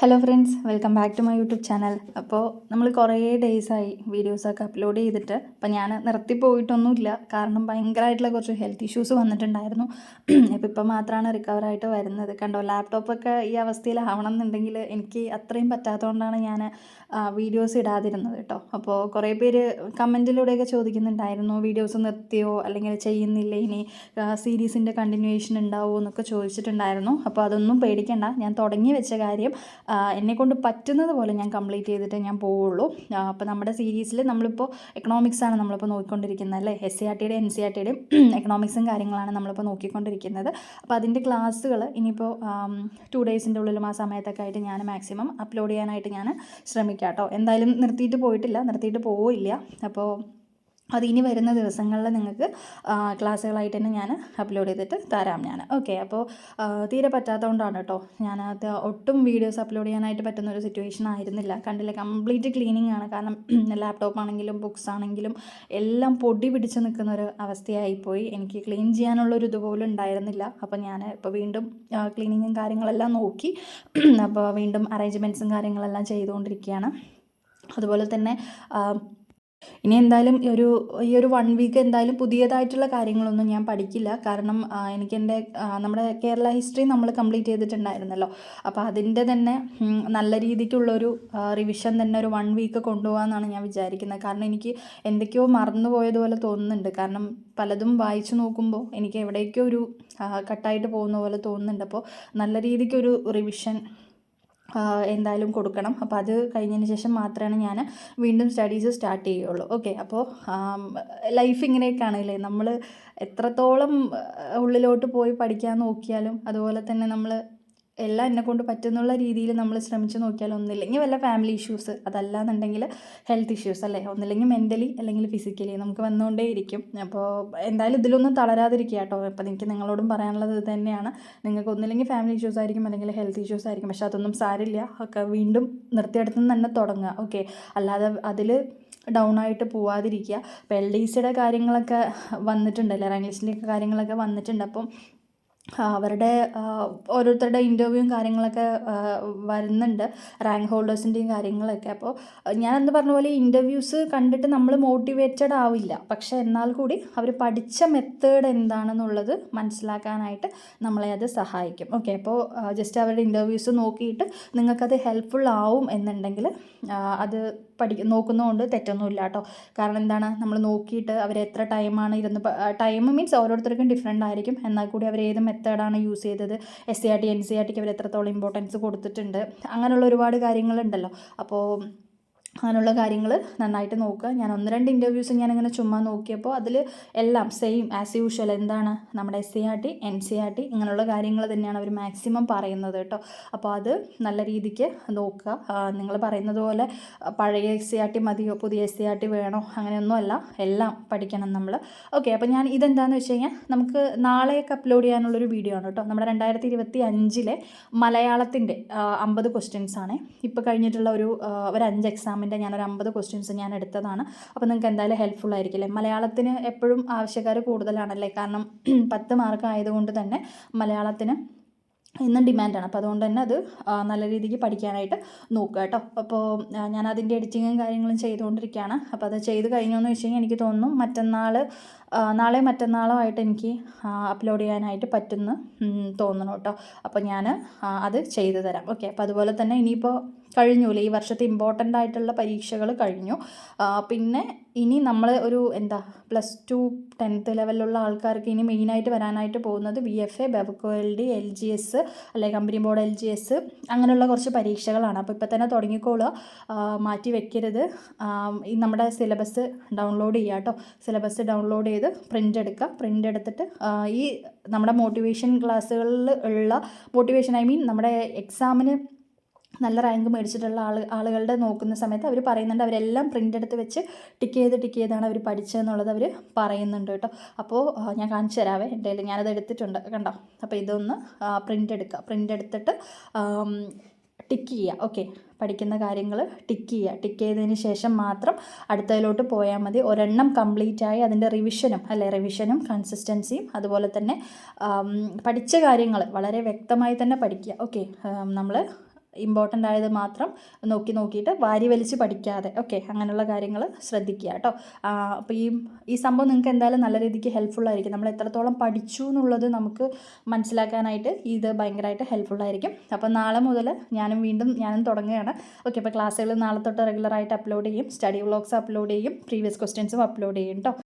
Hello friends welcome back to my YouTube channel അപ്പോൾ നമ്മൾ കുറേ ഡേയ്സായി വീഡിയോസൊക്കെ അപ്ലോഡ് ചെയ്തിട്ട്. അപ്പോൾ ഞാൻ നിർത്തി പോയിട്ടൊന്നുമില്ല. കാരണം ഭയങ്കരമായിട്ടുള്ള കുറച്ച് ഹെൽത്ത് ഇഷ്യൂസ് വന്നിട്ടുണ്ടായിരുന്നു. അപ്പോൾ ഇപ്പം മാത്രമാണ് റിക്കവറായിട്ട് വരുന്നത്. കണ്ടോ ലാപ്ടോപ്പൊക്കെ ഈ അവസ്ഥയിലാവണം എന്നുണ്ടെങ്കിൽ എനിക്ക് അത്രയും പറ്റാത്തതുകൊണ്ടാണ് ഞാൻ വീഡിയോസ് ഇടാതിരുന്നത് കേട്ടോ. അപ്പോൾ കുറേ പേര് കമന്റിലൂടെയൊക്കെ ചോദിക്കുന്നുണ്ടായിരുന്നു. വീഡിയോസ് നിർത്തിയോ? അല്ലെങ്കിൽ ചെയ്യുന്നില്ല ഇനി? സീരീസിന്റെ കണ്ടിന്യൂവേഷൻ ഉണ്ടാവുമോ എന്നൊക്കെ ചോദിച്ചിട്ടുണ്ടായിരുന്നു. അപ്പോൾ അതൊന്നും പേടിക്കണ്ട. ഞാൻ തുടങ്ങി വെച്ച കാര്യം എന്നെക്കൊണ്ട് പറ്റുന്നത് പോലെ ഞാൻ കംപ്ലീറ്റ് ചെയ്തിട്ട് ഞാൻ പോവുള്ളൂ. അപ്പോൾ നമ്മുടെ സീരീസിൽ നമ്മളിപ്പോൾ എക്കണോമിക്സ് ആണ് നമ്മളിപ്പോൾ നോക്കിക്കൊണ്ടിരിക്കുന്നത് അല്ലേ? എസ് സി ആർ ടിയുടെ എൻ സി ആർ ടിയുടെയും എക്കണോമിക്സും കാര്യങ്ങളാണ് നമ്മളിപ്പോൾ നോക്കിക്കൊണ്ടിരിക്കുന്നത്. അപ്പോൾ അതിന്റെ ക്ലാസ്സുകൾ ഇനിയിപ്പോൾ ടു ഡേയ്സിന്റെ ഉള്ളിലും ആ സമയത്തൊക്കെ ആയിട്ട് ഞാൻ മാക്സിമം അപ്ലോഡ് ചെയ്യാനായിട്ട് ഞാൻ ശ്രമിക്കാം കേട്ടോ എന്തായാലും നിർത്തിയിട്ട് പോയിട്ടില്ല നിർത്തിയിട്ട് പോവില്ല അപ്പോൾ അത് ഇനി വരുന്ന ദിവസങ്ങളിൽ നിങ്ങൾക്ക് ക്ലാസ്സുകളായിട്ട് തന്നെ ഞാൻ അപ്ലോഡ് ചെയ്തിട്ട് തരാം ഞാൻ. ഓക്കെ അപ്പോൾ തീരെ പറ്റാത്തതുകൊണ്ടാണ് കേട്ടോ. ഞാനത് ഒട്ടും വീഡിയോസ് അപ്ലോഡ് ചെയ്യാനായിട്ട് പറ്റുന്ന ഒരു സിറ്റുവേഷൻ ആയിരുന്നില്ല. കണ്ടില്ല കംപ്ലീറ്റ് ക്ലീനിങ് ആണ്. കാരണം ലാപ്ടോപ്പ് ആണെങ്കിലും ബുക്സ് ആണെങ്കിലും എല്ലാം പൊടി പിടിച്ച് നിൽക്കുന്ന ഒരു അവസ്ഥയായിപ്പോയി. എനിക്ക് ക്ലീൻ ചെയ്യാനുള്ളൊരു ഇതുപോലും ഉണ്ടായിരുന്നില്ല. അപ്പോൾ ഞാൻ ഇപ്പോൾ വീണ്ടും ക്ലീനിങ്ങും കാര്യങ്ങളെല്ലാം നോക്കി. അപ്പോൾ വീണ്ടും അറേഞ്ച്മെന്റ്സും കാര്യങ്ങളെല്ലാം ചെയ്തുകൊണ്ടിരിക്കുകയാണ്. അതുപോലെ തന്നെ ഇനി എന്തായാലും ഒരു ഈ ഒരു വൺ വീക്ക് എന്തായാലും പുതിയതായിട്ടുള്ള കാര്യങ്ങളൊന്നും ഞാൻ പഠിക്കില്ല. കാരണം എനിക്ക് എന്റെ നമ്മുടെ കേരള ഹിസ്റ്ററി നമ്മൾ കംപ്ലീറ്റ് ചെയ്തിട്ടുണ്ടായിരുന്നല്ലോ. അപ്പോൾ അതിന്റെ തന്നെ നല്ല രീതിക്കുള്ളൊരു റിവിഷൻ തന്നെ ഒരു വൺ വീക്ക് കൊണ്ടുപോകാമെന്നാണ് ഞാൻ വിചാരിക്കുന്നത്. കാരണം എനിക്ക് എന്തൊക്കെയോ മറന്നുപോയതുപോലെ തോന്നുന്നുണ്ട്. കാരണം പലതും വായിച്ചു നോക്കുമ്പോൾ എനിക്ക് എവിടേക്കോ ഒരു കട്ടായിട്ട് പോകുന്ന പോലെ തോന്നുന്നുണ്ട്. അപ്പോൾ നല്ല രീതിക്കൊരു റിവിഷൻ എന്തായാലും കൊടുക്കണം. അപ്പോൾ അത് കഴിഞ്ഞതിന് ശേഷം മാത്രമാണ് ഞാൻ വീണ്ടും സ്റ്റഡീസ് സ്റ്റാർട്ട് ചെയ്യുള്ളൂ. ഓക്കെ അപ്പോൾ ലൈഫ് ഇങ്ങനെയൊക്കെയാണല്ലേ? നമ്മൾ എത്രത്തോളം ഉള്ളിലോട്ട് പോയി പഠിക്കാൻ നോക്കിയാലും അതുപോലെ തന്നെ നമ്മൾ എല്ലാം എന്നെ കൊണ്ട് പറ്റുന്നുള്ള രീതിയിൽ നമ്മൾ ശ്രമിച്ചു നോക്കിയാൽ ഒന്നില്ലെങ്കിൽ വല്ല ഫാമിലി ഇഷ്യൂസ് അതല്ല എന്നുണ്ടെങ്കിൽ ഹെൽത്ത് ഇഷ്യൂസ് അല്ലേ? ഒന്നില്ലെങ്കിൽ മെന്റലി അല്ലെങ്കിൽ ഫിസിക്കലി നമുക്ക് വന്നുകൊണ്ടേ ഇരിക്കും. അപ്പോൾ എന്തായാലും ഇതിലൊന്നും തളരാതിരിക്കുക കേട്ടോ. അപ്പോൾ എനിക്ക് നിങ്ങളോടും പറയാനുള്ളത് ഇത് തന്നെയാണ്. നിങ്ങൾക്ക് ഒന്നില്ലെങ്കിൽ ഫാമിലി ഇഷ്യൂസ് ആയിരിക്കും അല്ലെങ്കിൽ ഹെൽത്ത് ഇഷ്യൂസ് ആയിരിക്കും. പക്ഷേ അതൊന്നും സാരില്ല. ഒക്കെ വീണ്ടും നിർത്തിയെടുത്ത് തന്നെ തുടങ്ങുക. ഓക്കെ അല്ലാതെ അതിൽ ഡൗൺ ആയിട്ട് പോവാതിരിക്കുക. അപ്പോൾ എൽ ഡി സിയുടെ കാര്യങ്ങളൊക്കെ വന്നിട്ടുണ്ട്. അല്ലെ? റാങ്ക് ലിസ്റ്റിന്റെയൊക്കെ കാര്യങ്ങളൊക്കെ വന്നിട്ടുണ്ട്. അപ്പം അവരുടെ ഓരോരുത്തരുടെ ഇന്റർവ്യൂവും കാര്യങ്ങളൊക്കെ വരുന്നുണ്ട്. റാങ്ക് ഹോൾഡേഴ്സിന്റെയും കാര്യങ്ങളൊക്കെ. അപ്പോൾ ഞാൻ എന്ന് പറഞ്ഞ പോലെ ഇന്റർവ്യൂസ് കണ്ടിട്ട് നമ്മൾ മോട്ടിവേറ്റഡ് ആവില്ല. പക്ഷെ എന്നാൽ കൂടി അവർ പഠിച്ച മെത്തേഡ് എന്താണെന്നുള്ളത് മനസ്സിലാക്കാനായിട്ട് നമ്മളെ അത് സഹായിക്കും. ഓക്കെ അപ്പോൾ ജസ്റ്റ് അവരുടെ ഇന്റർവ്യൂസ് നോക്കിയിട്ട് നിങ്ങൾക്കത് ഹെൽപ്ഫുൾ ആവും എന്നുണ്ടെങ്കിൽ അത് പഠി നോക്കുന്നതുകൊണ്ട് തെറ്റൊന്നുമില്ല കേട്ടോ കാരണം എന്താണ്? നമ്മൾ നോക്കിയിട്ട് അവർ എത്ര ടൈമാണ് ഇരുന്ന് ടൈം മീൻസ് ഓരോരുത്തർക്കും ഡിഫറെന്റ് ആയിരിക്കും. എന്നാൽ കൂടി അവർ ഏത് മെത്തേഡാണ് യൂസ് ചെയ്തത്? S C R T N C R tick അവർ എത്രത്തോളം ഇമ്പോർട്ടൻസ് കൊടുത്തിട്ടുണ്ട്? അങ്ങനെയുള്ള ഒരുപാട് കാര്യങ്ങളുണ്ടല്ലോ. അപ്പോൾ അങ്ങനെയുള്ള കാര്യങ്ങൾ നന്നായിട്ട് നോക്കുക. ഞാൻ ഒന്ന് രണ്ട് ഇന്റർവ്യൂസ് ഞാനിങ്ങനെ ചുമ്മാ നോക്കിയപ്പോൾ അതിൽ എല്ലാം സെയിം ആസ് യൂഷ്വൽ എന്താണ് നമ്മുടെ S C R T N C R T ഇങ്ങനെയുള്ള കാര്യങ്ങൾ തന്നെയാണ് അവർ മാക്സിമം പറയുന്നത് കേട്ടോ. അപ്പോൾ അത് നല്ല രീതിക്ക് നോക്കുക. നിങ്ങൾ പറയുന്നത് പോലെ പഴയ എസ് സി ആർ ടി മതിയോ പുതിയ എസ് സി ആർ ടി വേണോ അങ്ങനെയൊന്നുമല്ല എല്ലാം പഠിക്കണം നമ്മൾ. ഓക്കെ അപ്പോൾ ഞാൻ ഇതെന്താണെന്ന് വെച്ച് കഴിഞ്ഞാൽ നമുക്ക് നാളെയൊക്കെ അപ്ലോഡ് ചെയ്യാനുള്ളൊരു വീഡിയോ ആണ് കേട്ടോ. നമ്മുടെ രണ്ടായിരത്തി ഇരുപത്തി അഞ്ചിലെ മലയാളത്തിന്റെ അമ്പത് ക്വസ്റ്റ്യൻസ് ആണ്. ഇപ്പോൾ കഴിഞ്ഞിട്ടുള്ള ഒരു ഒരു അഞ്ച് എക്സാം എക്സാമിന്റെ ഞാനൊരു അമ്പത് ക്വസ്റ്റ്യൻസ് ഞാൻ എടുത്തതാണ്. അപ്പോൾ നിങ്ങൾക്ക് എന്തായാലും ഹെൽപ്ഫുൾ ആയിരിക്കില്ലേ? മലയാളത്തിന് എപ്പോഴും ആവശ്യക്കാർ കൂടുതലാണല്ലേ? കാരണം പത്ത് മാർക്ക് ആയതുകൊണ്ട് തന്നെ മലയാളത്തിന് ഇന്നും ഡിമാൻഡാണ് അപ്പോൾ അതുകൊണ്ട് തന്നെ അത് നല്ല രീതിക്ക് പഠിക്കാനായിട്ട് നോക്കുക കേട്ടോ. അപ്പോൾ ഞാൻ അതിന്റെ എഡിറ്റിങ്ങും കാര്യങ്ങളും ചെയ്തുകൊണ്ടിരിക്കുകയാണ്. അപ്പോൾ അത് ചെയ്ത് കഴിഞ്ഞു എന്ന് വെച്ച് കഴിഞ്ഞാൽ എനിക്ക് തോന്നുന്നു മറ്റന്നാൾ നാളെ മറ്റന്നാളോ ആയിട്ട് എനിക്ക് അപ്ലോഡ് ചെയ്യാനായിട്ട് പറ്റുമെന്ന് തോന്നണം കേട്ടോ. അപ്പോൾ ഞാൻ അത് ചെയ്തു തരാം. ഓക്കെ. അപ്പോൾ അതുപോലെ തന്നെ ഇനിയിപ്പോൾ കഴിഞ്ഞൂലേ ഈ വർഷത്തെ ഇമ്പോർട്ടന്റ് ആയിട്ടുള്ള പരീക്ഷകൾ കഴിഞ്ഞു. പിന്നെ ഇനി നമ്മൾ ഒരു എന്താ പ്ലസ് ടു ടെൻത്ത് ലെവലിലുള്ള ആൾക്കാർക്ക് ഇനി മെയിനായിട്ട് വരാനായിട്ട് പോകുന്നത് B F A Bevco L D L G S അല്ലെങ്കിൽ company board L G S അങ്ങനെയുള്ള കുറച്ച് പരീക്ഷകളാണ്. അപ്പോൾ ഇപ്പോൾ തന്നെ തുടങ്ങിക്കോളുക മാറ്റി വെക്കരുത്. ഈ നമ്മുടെ സിലബസ് ഡൗൺലോഡ് ചെയ്യുക കേട്ടോ. സിലബസ് ഡൗൺലോഡ് ചെയ്ത് പ്രിന്റ് എടുക്കുക. പ്രിന്റ് എടുത്തിട്ട് ഈ നമ്മുടെ മോട്ടിവേഷൻ ക്ലാസ്സുകളിൽ ഉള്ള മോട്ടിവേഷൻ ഐ മീൻ നമ്മുടെ എക്സാമിന് നല്ല റാങ്ക് മേടിച്ചിട്ടുള്ള ആൾ ആളുകളുടെ നോക്കുന്ന സമയത്ത് അവർ പറയുന്നുണ്ട്. അവരെല്ലാം പ്രിന്റ് എടുത്ത് വെച്ച് ടിക്ക് ചെയ്ത് ടിക്ക് ചെയ്താണ് അവർ പഠിച്ചതെന്നുള്ളത് അവർ പറയുന്നുണ്ട് കേട്ടോ. അപ്പോൾ ഞാൻ കാണിച്ചു തരാവേ. എന്റെ കയ്യിൽ ഞാനത് എടുത്തിട്ടുണ്ട്. കണ്ടോ? അപ്പോൾ ഇതൊന്ന് പ്രിന്റ് എടുക്കുക പ്രിന്റ് എടുത്തിട്ട് ടിക്ക് ചെയ്യുക ഓക്കെ പഠിക്കുന്ന കാര്യങ്ങൾ ടിക്ക് ചെയ്യുക ടിക്ക് ചെയ്തതിന് ശേഷം മാത്രം അടുത്തതിലോട്ട് പോയാൽ മതി. ഒരെണ്ണം കംപ്ലീറ്റ് ആയി അതിന്റെ റിവിഷനും അല്ലെ? റിവിഷനും കൺസിസ്റ്റൻസിയും അതുപോലെ തന്നെ പഠിച്ച കാര്യങ്ങൾ വളരെ വ്യക്തമായി തന്നെ പഠിക്കുക. ഓക്കെ നമ്മൾ ഇമ്പോർട്ടന്റ് ആയത് മാത്രം നോക്കി നോക്കിയിട്ട് വാരി വലിച്ച് പഠിക്കാതെ. ഓക്കെ അങ്ങനെയുള്ള കാര്യങ്ങൾ ശ്രദ്ധിക്കുക കേട്ടോ അപ്പോൾ ഈ ഈ സംഭവം നിങ്ങൾക്ക് എന്തായാലും നല്ല രീതിക്ക് ഹെൽപ്ഫുൾ ആയിരിക്കും. നമ്മൾ എത്രത്തോളം പഠിച്ചു എന്നുള്ളത് നമുക്ക് മനസ്സിലാക്കാനായിട്ട് ഇത് ഭയങ്കരമായിട്ട് ഹെൽപ്ഫുൾ ആയിരിക്കും. അപ്പോൾ നാളെ മുതൽ ഞാനും വീണ്ടും ഞാനും തുടങ്ങുകയാണ്. ഓക്കെ അപ്പോൾ ക്ലാസ്സുകൾ നാളെ തൊട്ട് റെഗുലറായിട്ട് അപ്ലോഡ് ചെയ്യും. സ്റ്റഡി വ്ളോഗ്സ് അപ്ലോഡ് ചെയ്യും. പ്രീവിയസ് ക്വസ്റ്റ്യൻസും അപ്ലോഡ് ചെയ്യും കേട്ടോ